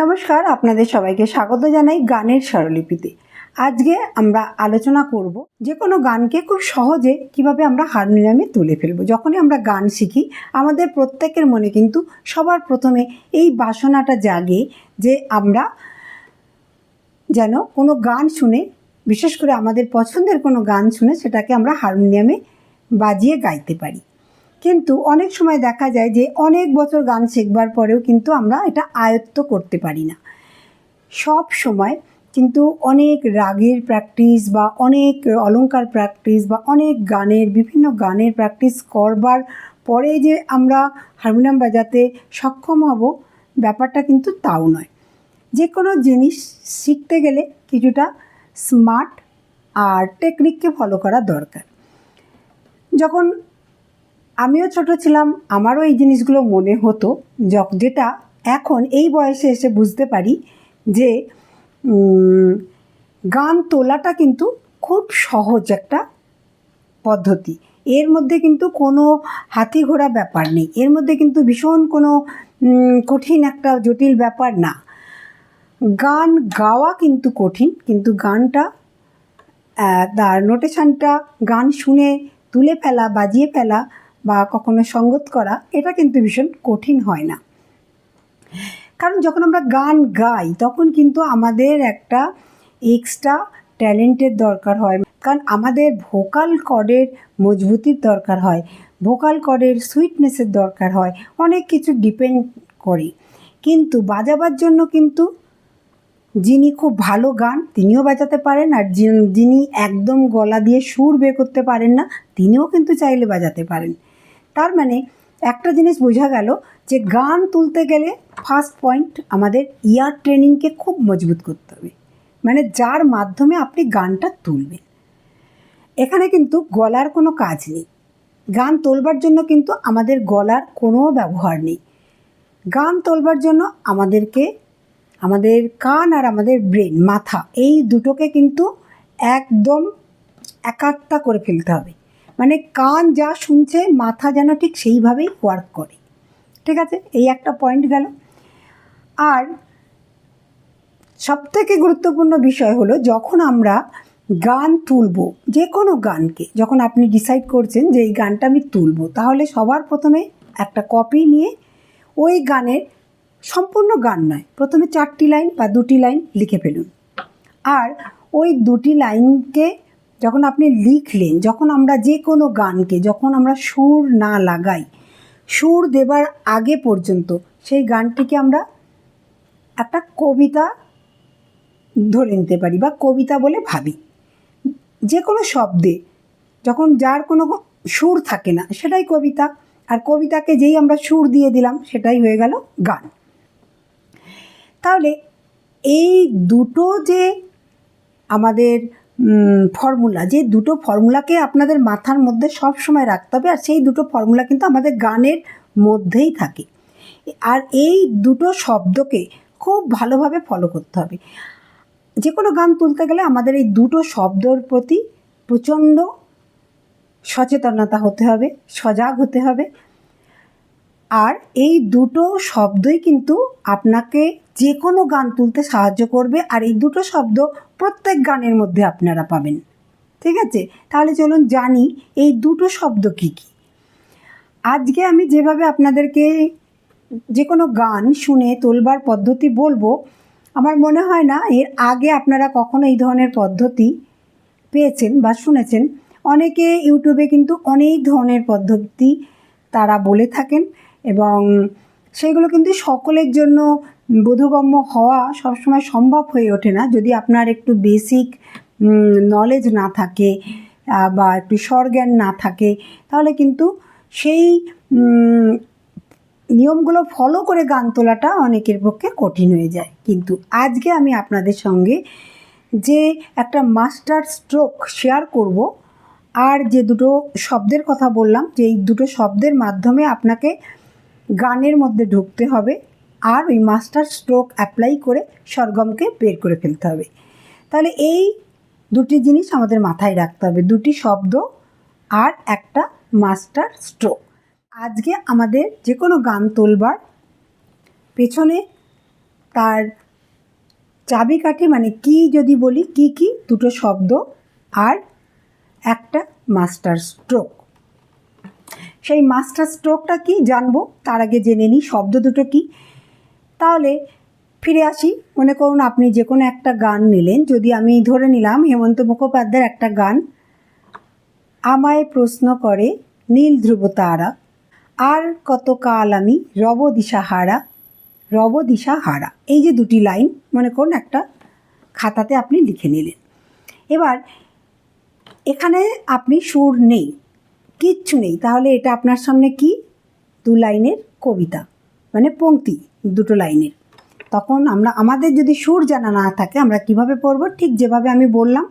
নমস্কার, আপনাদের সবাইকে স্বাগত জানাই গানের স্বরলিপিতে। আজকে আমরা আলোচনা করব যে কোনো গানকে খুব সহজে কীভাবে আমরা হারমোনিয়ামে তুলে ফেলব। যখনই আমরা গান শিখি, আমাদের প্রত্যেকের মনে কিন্তু সবার প্রথমে এই বাসনাটা জাগে যে আমরা যেন কোনো গান শুনে, বিশেষ করে আমাদের পছন্দের কোনো গান শুনে সেটাকে আমরা হারমোনিয়ামে বাজিয়ে গাইতে পারি। কিন্তু অনেক সময় দেখা যায় যে অনেক বছর গান শিখবার পরেও কিন্তু আমরা এটা আয়ত্ত করতে পারি না। সব সময় কিন্তু অনেক রাগের প্র্যাকটিস বা অনেক অলংকার প্র্যাকটিস বা অনেক গানের, বিভিন্ন গানের প্র্যাকটিস করবার পরে যে আমরা হারমোনিয়াম বাজাতে সক্ষম হব, ব্যাপারটা কিন্তু তাও নয়। যে কোনো জিনিস শিখতে গেলে কিছুটা স্মার্ট আর টেকনিককে ফলো করা দরকার। যখন আমিও ছোট ছিলাম, আমারও এই জিনিসগুলো মনে হতো যেটা এখন এই বয়সে এসে বুঝতে পারি যে গান তোলাটা কিন্তু খুব সহজ একটা পদ্ধতি। এর মধ্যে কিন্তু কোনো হাতি ঘোড়া ব্যাপার নেই। এর মধ্যে কিন্তু ভীষণ কোনো কঠিন একটা জটিল ব্যাপার না। গান গাওয়া কিন্তু কঠিন, কিন্তু গানটা তার নোটেশনটা গান শুনে তুলে ফেলা, বাজিয়ে ফেলা বা কখনো সঙ্গত করা, এটা কিন্তু ভীষণ কঠিন হয় না। কারণ যখন আমরা গান গাই, তখন কিন্তু আমাদের একটা এক্সট্রা ট্যালেন্টের দরকার হয়। কারণ আমাদের ভোকাল কর্ডের মজবুতির দরকার হয় ভোকাল কর্ডের সুইটনেসের দরকার হয়, অনেক কিছু ডিপেন্ড করে। কিন্তু বাজাবার জন্য কিন্তু যিনি খুব ভালো গান, তিনিও বাজাতে পারেন আর যিনি- একদম গলা দিয়ে সুর বের করতে পারেন না, তিনিও কিন্তু চাইলে বাজাতে পারেন। তার মানে একটা জিনিস বোঝা গেল যে গান তুলতে গেলে ফার্স্ট পয়েন্ট আমাদের ইয়ার ট্রেনিংকে খুব মজবুত করতে হবে। মানে যার মাধ্যমে আপনি গানটা তুলবেন। এখানে কিন্তু গলার কোনো কাজ নেই। গান তোলবার জন্য কিন্তু আমাদের গলার কোনো ব্যবহার নেই। গান তোলবার জন্য আমাদেরকে, আমাদের কান আর আমাদের ব্রেন মাথা, এই দুটোকে কিন্তু একদম একাত্তা করে ফেলতে হবে। মানে কান যা শুনছে, মাথা যেন ঠিক সেইভাবেই ওয়ার্ক করে। ঠিক আছে? এই একটা পয়েন্ট গেল। আর সবথেকে গুরুত্বপূর্ণ বিষয় হলো, যখন আমরা গান তুলবো যে কোনো গানকে, যখন আপনি ডিসাইড করছেন যে এই গানটা আমি তুলব, তাহলে সবার প্রথমে একটা কপি নিয়ে ওই গানের সম্পূর্ণ গান নয়, প্রথমে চারটি লাইন বা দুটি লাইন লিখে ফেলুন। আর ওই দুটি লাইনকে যখন আপনি লিখলেন, যখন আমরা যে কোনো গানকে, যখন আমরা সুর না লাগাই, সুর দেবার আগে পর্যন্ত সেই গানটিকে আমরা একটা কবিতা ধরে নিতে পারি বা কবিতা বলে ভাবি। যে কোনো শব্দে, যখন যার কোনো সুর থাকে না, সেটাই কবিতা। আর কবিতাকে যেই আমরা সুর দিয়ে দিলাম, সেটাই হয়ে গেল গান। তাহলে এই দুটো যে আমাদের ফর্মুলা যে দুটো ফর্মুলাকে আপনাদের মাথার মধ্যে সব সময় রাখতে হবে, আর সেই দুটো ফর্মুলা কিন্তু আমাদের গানের মধ্যেই থাকে। আর এই দুটো শব্দকে খুব ভালোভাবে ফলো করতে হবে। যে কোনো গান তুলতে গেলে আমাদের এই দুটো শব্দর প্রতি প্রচণ্ড সচেতনতা হতে হবে, সজাগ হতে হবে। আর এই দুটো শব্দই কিন্তু আপনাকে যে কোনো গান তুলতে সাহায্য করবে, আর এই দুটো শব্দ প্রত্যেক গানের মধ্যে আপনারা পাবেন। ঠিক আছে? তাহলে চলুন জানি এই দুটো শব্দ কী কী। আজকে আমি যেভাবে আপনাদেরকে যে কোনো গান শুনে তোলবার পদ্ধতি বলব, আমার মনে হয় না এর আগে আপনারা কখনো এই ধরনের পদ্ধতি পেয়েছেন বা শুনেছেন। অনেকে ইউটিউবে কিন্তু অনেক ধরনের পদ্ধতি তারা বলে থাকেন এবং সেগুলো কিন্তু সকলের জন্য বোধগম্য হওয়া সবসময় সম্ভব হয়ে ওঠে না। যদি আপনার একটু বেসিক নলেজ না থাকে বা একটু স্বরজ্ঞান না থাকে, তাহলে কিন্তু সেই নিয়মগুলো ফলো করে গান তোলাটা অনেকের পক্ষে কঠিন হয়ে যায়। কিন্তু আজকে আমি আপনাদের সঙ্গে যে একটা মাস্টার স্ট্রোক শেয়ার করব, আর যে দুটো শব্দের কথা বললাম, যে এই দুটো শব্দের মাধ্যমে আপনাকে গানের মধ্যে ঢুকতে হবে। আর ওই মাস্টার স্ট্রোক অ্যাপ্লাই করে সরগমকে বের করে ফেলতে হবে। তাহলে এই দুটি জিনিস আমাদের মাথায় রাখতে হবে। দুটি শব্দ আর একটা মাস্টার স্ট্রোক আজকে আমাদের যে কোনো গান তোলবার পেছনে তার চাবিকাঠি মানে কি যদি বলি, কি কি? দুটো শব্দ আর একটা মাস্টার স্ট্রোক সেই মাস্টার স্ট্রোকটা কি জানব? তার আগে জেনে নিই শব্দ দুটো কি। তাহলে ফিরে আসি। মনে করুন আপনি যে কোনো একটা গান নিলেন। যদি আমি ধরে নিলাম হেমন্ত মুখোপাধ্যায়ের একটা গান, আমায় প্রশ্ন করে, নীল ধ্রুব তারা আর কত কাল আমি রব দিশাহারা রব দিশাহারা এই যে দুটি লাইন, মনে করুন একটা খাতাতে আপনি লিখে নিলেন। এবার, এখানে আপনি সুর নেই, কিচ্ছু নেই। তাহলে এটা আপনার সামনে কি? দু লাইনের কবিতা মানে পংক্তি দুটো লাইনের। তখন আমরা, আমাদের যদি সুর জানা না থাকে, আমরা কীভাবে পড়ব? ঠিক যেভাবে আমি বললাম,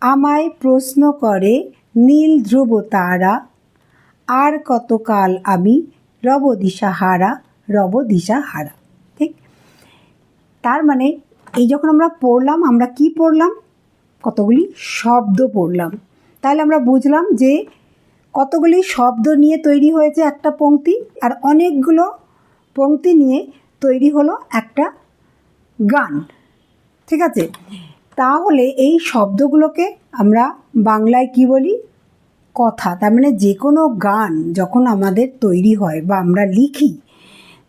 আমায় প্রশ্ন করে নীল ধ্রুব তারা আর কতকাল আমি রব দিশাহারা রব দিশাহারা ঠিক? তার মানে এই যখন আমরা পড়লাম, আমরা কি পড়লাম? কতগুলি শব্দ পড়লাম। তাহলে আমরা বুঝলাম যে কতগুলি শব্দ নিয়ে তৈরি হয়েছে একটা পংক্তি আর অনেকগুলো পংক্তি নিয়ে তৈরি হলো একটা গান। ঠিক আছে? তাহলে এই শব্দগুলোকে আমরা বাংলায় কি বলি? কথা। তার মানে যে কোনো গান যখন আমাদের তৈরি হয় বা আমরা লিখি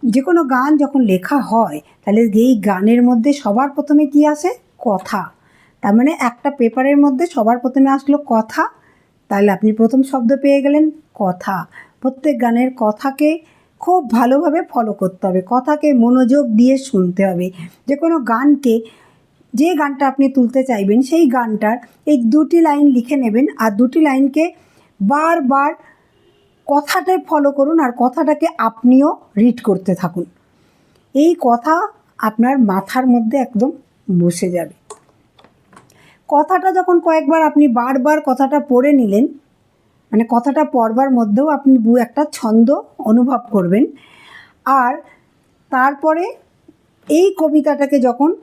যে কোনো গান যখন লেখা হয়, তাহলে এই গানের মধ্যে সবার প্রথমে কি আসে? কথা। তার মানে একটা পেপারের মধ্যে সবার প্রথমে আসলো কথা। তাহলে আপনি প্রথম শব্দ পেয়ে গেলেন, কথা। প্রত্যেক গানের কথাকে খুব ভালোভাবে ফলো করতে হবে, কথাকে মনোযোগ দিয়ে শুনতে হবে। যে কোনো গানকে, যে গানটা আপনি তুলতে চাইবেন, সেই গানটার এই দুটি লাইন লিখে নেবেন আর দুটি লাইনকে বারবার কথাটাই ফলো করুন আর কথাটাকে আপনিও রিড করতে থাকুন। এই কথা আপনার মাথার মধ্যে একদম বসে যাবে। কথাটা যখন কয়েকবার আপনি বারবার কথাটা পড়ে নিলেন মানে কথাটা পড়বার মধ্যেও আপনি দু একটা ছন্দ অনুভব করবেন। আর তারপরে এই কবিতাটাকে যখন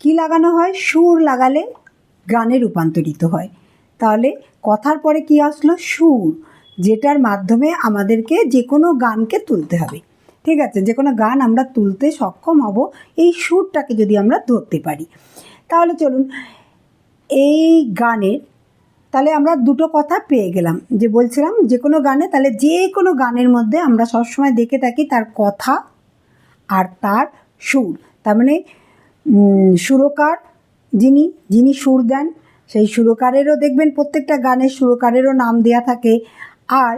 কি লাগানো হয়? সুর লাগালে গানে রূপান্তরিত হয়। তাহলে কথার পরে কি আসলো? সুর, যেটার মাধ্যমে আমাদেরকে যে কোনো গানকে তুলতে হবে। ঠিক আছে? যে কোনো গান আমরা তুলতে সক্ষম হব, এই সুরটাকে যদি আমরা ধরতে পারি। তাহলে চলুন, এই গানের তাহলে আমরা দুটো কথা পেয়ে গেলাম। যে বলছিলাম, যে কোনো গানে, তাহলে যে কোনো গানের মধ্যে আমরা সবসময় দেখে থাকি তার কথা আর তার সুর। তার মানে সুরকার যিনি যিনি সুর দেন, সেই সুরকারেরও দেখবেন প্রত্যেকটা গানের সুরকারেরও নাম দেয়া থাকে। আর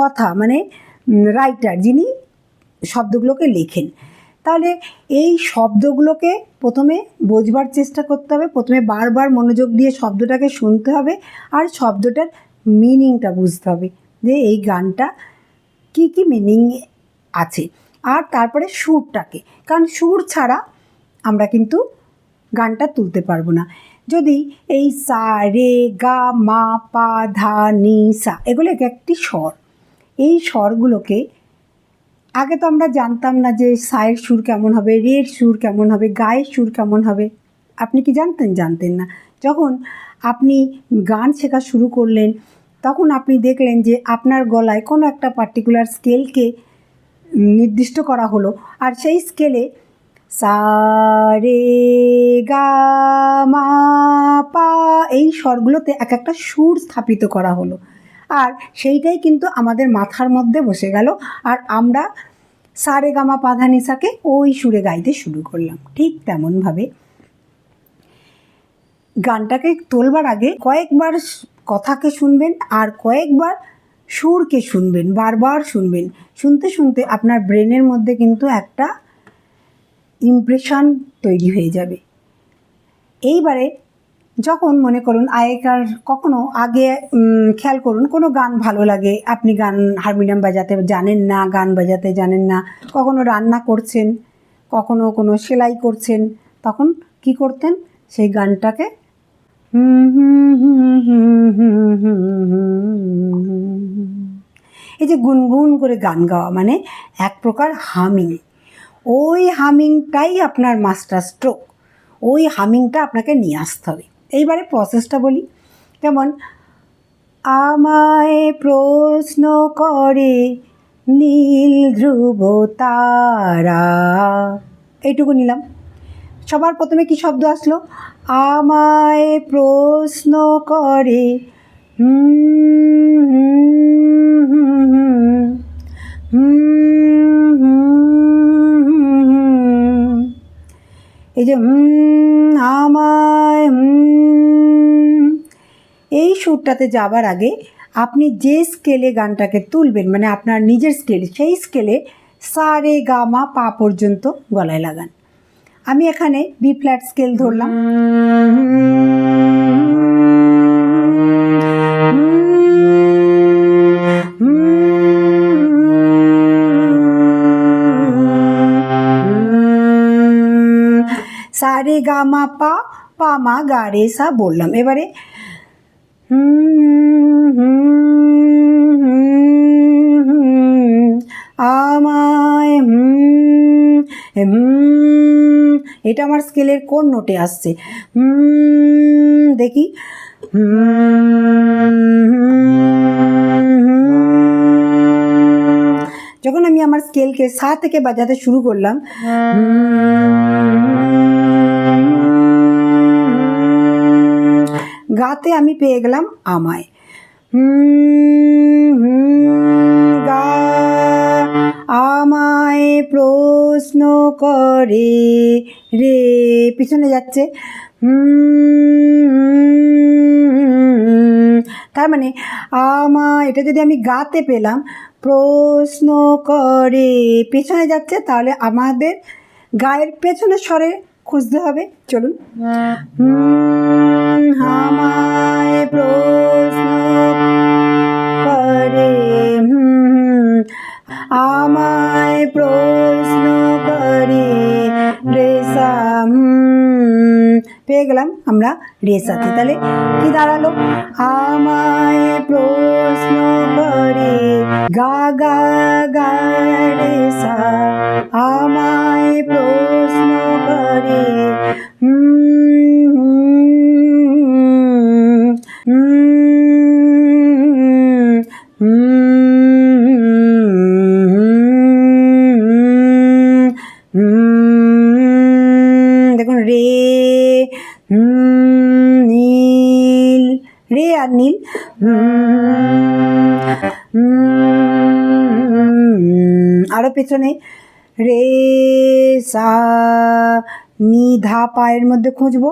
কথা মানে রাইটার যিনি শব্দগুলোকে লেখেন। তাহলে এই শব্দগুলোকে প্রথমে বোঝবার চেষ্টা করতে হবে। প্রথমে বারবার মনোযোগ দিয়ে শব্দটাকে শুনতে হবে আর শব্দটার মিনিংটা বুঝতে হবে যে এই গানটা কি কি মিনিং আছে আর তারপরে সুরটাকে। কারণ সুর ছাড়া আমরা কিন্তু গানটা তুলতে পারব না। যদি এই সা, রে, গা, মা, পা, ধা, নি, সা এগুলো এক একটি স্বর। এই স্বরগুলোকে আগে তো আমরা জানতাম না যে সায়ের সুর কেমন হবে, রের সুর কেমন হবে, গায়ের সুর কেমন হবে। আপনি কি জানতেন? জানতেন না। যখন আপনি গান শেখা শুরু করলেন, তখন আপনি দেখলেন যে আপনার গলায় কোনো একটা পার্টিকুলার স্কেলকে নির্দিষ্ট করা হলো। আর সেই স্কেলে সা, রে, গা, মা, পা, এই স্বরগুলোতে এক একটা সুর স্থাপিত করা হলো। আর সেইটাই কিন্তু আমাদের মাথার মধ্যে বসে গেল। আর আমরা সারে গামা পাধানিসাকে ওই সুরে গাইতে শুরু করলাম, ঠিক তেমনভাবে। গানটাকে তোলবার আগে কয়েকবার কথাকে শুনবেন আর কয়েকবার সুরকে শুনবেন, বারবার শুনবেন। শুনতে শুনতে আপনার ব্রেনের মধ্যে কিন্তু একটা ইমপ্রেশন তৈরি হয়ে যাবে। এইবারে যখন মনে করুন আগেকার কখনো আগে খেয়াল করুন কোনো গান ভালো লাগে, আপনি গান হারমোনিয়াম বাজাতে জানেন না, গান বাজাতে জানেন না, কখনো রান্না করছেন, কখনো কোনো সেলাই করছেন, তখন কি করতেন? সেই গানটাকে। এই যে গুনগুন করে গান গাওয়া মানে এক প্রকার হামিং। ওই হামিংটাই আপনার মাস্টার স্ট্রোক, ওই হামিংটা আপনাকে নিয়ে আসতে হবে। এইবারে প্রসেসটা বলি যেমন আমায় প্রশ্ন করে নীল ধ্রুব তারা এইটুকু নিলাম সবার প্রথমে কি শব্দ আসলো আমায় প্রশ্ন করে। এই যে আমায় হুম, এই সুরটাতে যাবার আগে আপনি যে স্কেলে গানটাকে তুলবেন মানে আপনার নিজের স্কেল, সেই স্কেলে সা, রে, গা, মা, পা পর্যন্ত গলায় লাগান। আমি এখানে বি ফ্ল্যাট স্কেল ধরলাম। সা, রে, গা, মা, পা পা, মা, গা, রে, সা বললাম। এবারে আমায় এটা আমার স্কেলের কোন নোটে আসছে? দেখি। যখন আমি আমার স্কেলকে সা থেকে বাজাতে শুরু করলাম গাতে আমি পেয়ে গেলাম আমায়। গা আমায় প্রশ্ন করে রে। পিছনে যাচ্ছে। তার মানে আমা এটা যদি আমি গাতে পেলাম প্রশ্ন করে পেছনে যাচ্ছে তাহলে আমাদের গায়ের পেছনের স্বরে খুঁজতে হবে। চলুন। হুম, আমায় প্রশ্ন করে হুম, আমায় প্রশ্ন করে রেসা হুম, পেয়ে গেলাম আমরা রেসাতে তাহলে কি দাঁড়াল আমায় প্রশ্ন করে গা গা গা রেসা আমায় প্রশ্ন করে হুম, রে আর নীল হুম, হুম, আরও পেছনে রে সা নি ধা পায়ের মধ্যে খুঁজবো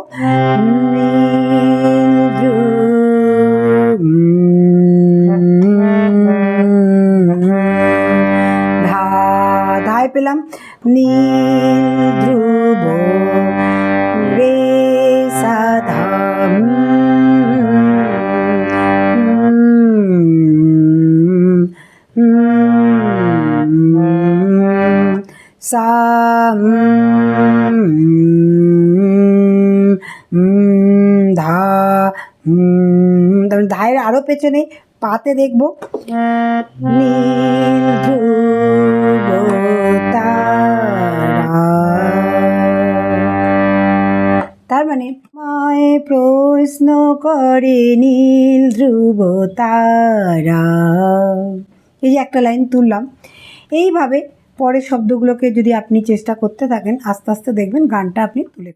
ধা ধায় পেলাম নীল ধ্রুব সা ধা ধায়ের আরও পেছনে পাতে দেখব। তার মানে মায় প্রশ্ন করে নীল ধ্রুব তারা। এই যে একটা লাইন তুললাম। এইভাবে পরের শব্দগুলোকে যদি আপনি চেষ্টা করতে থাকেন, আস্তে আস্তে দেখবেন গানটা আপনি তুলে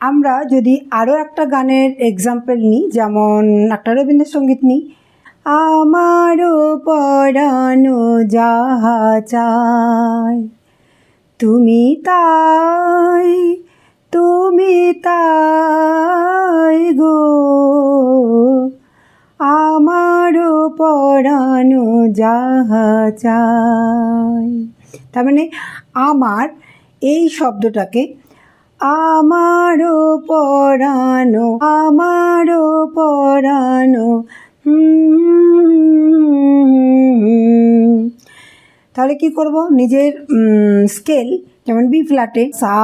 আমরা যদি আরও একটা গানের এক্সাম্পল নিই, যেমন একটা রবীন্দ্রসঙ্গীত নিই। আমারও পড়ানো যাহা চায় তুমি তাই তুমি তাই গো। আমারও পড়ানো যাহা চাই। তার মানে আমার এই শব্দটাকে আমারও পড়ানো আমারও হুম। তাহলে কি করব? নিজের স্কেল যেমন বি ফ্ল্যাটে সা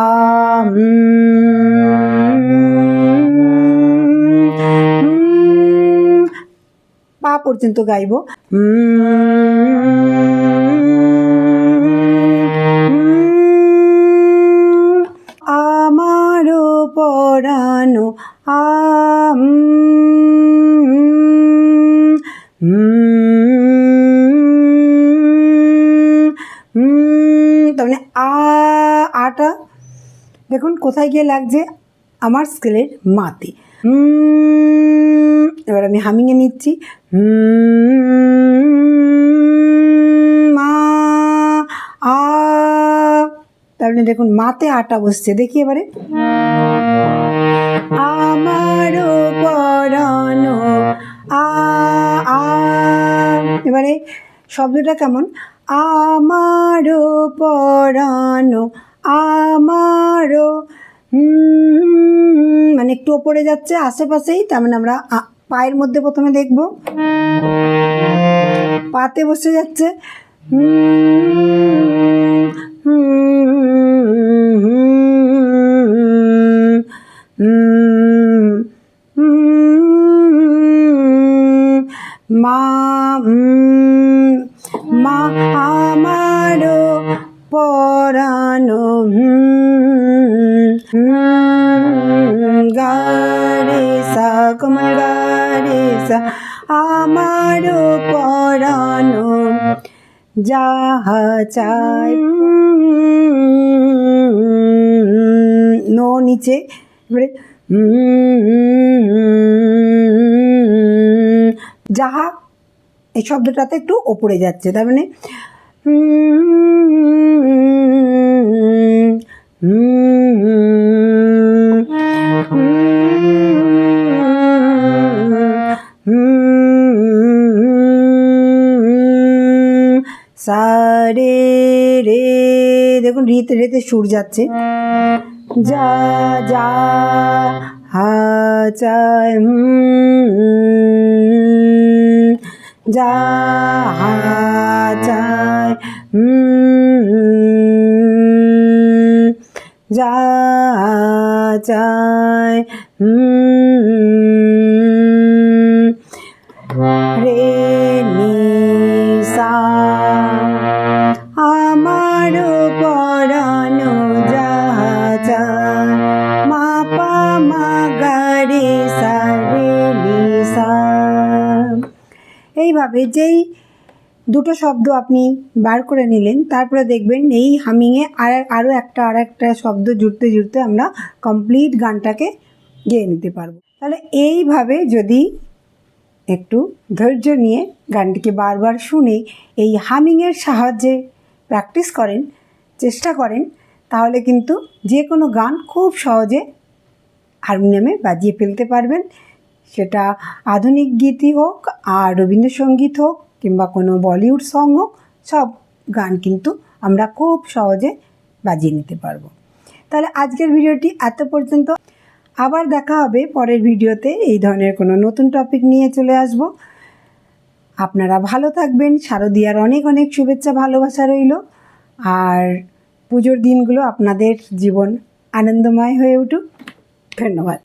পা পর্যন্ত গাইব। আমারও পড়ানো আম। তার মানে আ, আটা। দেখুন, কোথায় গিয়ে লাগছে? আমার স্কেলের মাতে এবার আমি হামিংয়ে নিচ্ছি। মা, আ। তারপরে দেখুন, মাতে আটা বসছে। দেখি এবারে। আমারও পরানো আ আ। এবারে শব্দটা কেমন? আমারও পরানো, আমারও মানে একটু ওপরে যাচ্ছে, আশেপাশেই, তার মানে আমরা পায়ের মধ্যে প্রথমে দেখব। পাতে বসে যাচ্ছে। মা সা কমল গারে পরানো যাহা চাই। নো নিচে, এবারে, যাহা, এই শব্দটাতে একটু ওপরে যাচ্ছে, তার মানে সারে রে দেখুন রিতে রেতে সুর যাচ্ছে। যা যা হা চায় যা হা হুম, যা চায় হুম, এইভাবে যেই দুটো শব্দ আপনি বার করে নিলেন, তারপরে দেখবেন এই হামিংয়ে আর আরও একটা, আর একটা শব্দ জুড়তে জুড়তে আমরা কমপ্লিট গানটাকে গেয়ে নিতে পারব। তাহলে এইভাবে যদি একটু ধৈর্য নিয়ে গানটিকে বারবার শুনে এই হামিংয়ের সাহায্যে প্র্যাকটিস করেন, চেষ্টা করেন, তাহলে কিন্তু যে কোনো গান খুব সহজে হারমোনিয়ামে বাজিয়ে ফেলতে পারবেন। সেটা আধুনিক গীতই হোক আর রবীন্দ্রসঙ্গীত হোক কিংবা কোনো বলিউড সং হোক, সব গান কিন্তু আমরা খুব সহজে বাজিয়ে নিতে পারব। তাহলে আজকের ভিডিওটি এত পর্যন্ত। আবার দেখা হবে পরের ভিডিওতে। এই ধরনের কোনো নতুন টপিক নিয়ে চলে আসব। আপনারা ভালো থাকবেন। শারদীয়ার অনেক অনেক শুভেচ্ছা, ভালোবাসা রইল। আর পুজোর দিনগুলো আপনাদের জীবন আনন্দময় হয়ে উঠুক। ধন্যবাদ।